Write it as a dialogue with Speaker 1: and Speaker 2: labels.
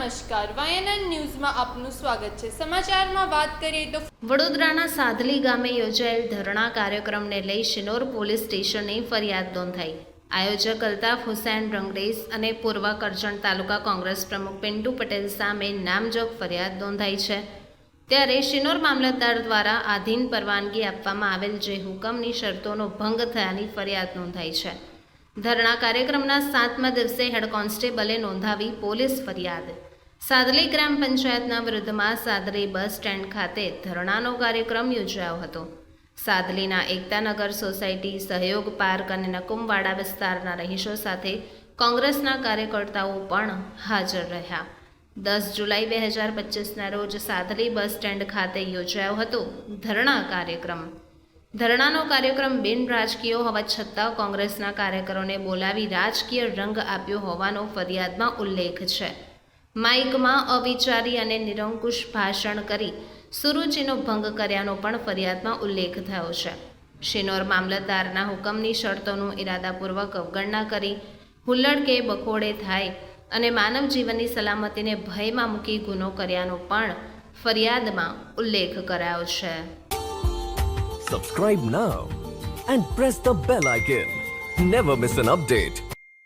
Speaker 1: નમસ્કાર. વાયએનએન ન્યૂઝમાં આપનું સ્વાગત છે. સમાચારમાં વાત કરીએ તો
Speaker 2: વડોદરાના સાધલી ગામે યોજાયેલ ધરણા કાર્યક્રમને લઈ શિનોર પોલીસ સ્ટેશને ફરિયાદ નોંધાઈ. આયોજક અલ્તાફ હુસૈન રંગરેસ અને પૂર્વ કરજણ તાલુકા કોંગ્રેસ પ્રમુખ પિન્ટુ પટેલ સામે નામજોગ ફરિયાદ નોંધાઈ છે. ત્યારે શિનોર મામલતદાર દ્વારા આધીન પરવાનગી આપવામાં આવેલ જે હુકમની શરતોનો ભંગ થયાની ફરિયાદ નોંધાઈ છે. ધરણા કાર્યક્રમના સાતમા દિવસે હેડ કોન્સ્ટેબલે નોંધાવી પોલીસ ફરિયાદ. સાદલી ગ્રામ પંચાયતના વિરુદ્ધમાં સાદલી બસ સ્ટેન્ડ ખાતે ધરણાનો કાર્યક્રમ યોજાયો હતો. સાદલીના એકતાનગર સોસાયટી સહયોગ પાર્ક અને નકુમવાડા વિસ્તારના રહીશો સાથે કોંગ્રેસના કાર્યકર્તાઓ પણ હાજર રહ્યા. દસ જુલાઈ બે હજાર પચીસના રોજ સાદલી બસ સ્ટેન્ડ ખાતે યોજાયો હતો ધરણા કાર્યક્રમ. ધરણાનો કાર્યક્રમ બિન રાજકીય હોવા છતાં કોંગ્રેસના કાર્યકરોને બોલાવી રાજકીય રંગ આપ્યો હોવાનો ફરિયાદમાં ઉલ્લેખ છે. માઇકમાં અવિચારી અને નિરંકુશ ભાષણ કરી સુરુચિનો ભંગ કર્યાનો પણ ફરિયાદમાં ઉલ્લેખ થયો છે. શિનોર મામલતદારના હુકમની શરતોનું ઇરાદાપૂર્વક અવગણના કરી હુલ્લડ કે બખોડે થાય અને માનવ જીવનની સલામતીને ભયમાં મૂકી ગુનો કર્યાનો પણ ફરિયાદમાં ઉલ્લેખ કરાયો છે.
Speaker 3: Subscribe now and press the bell icon never miss an update.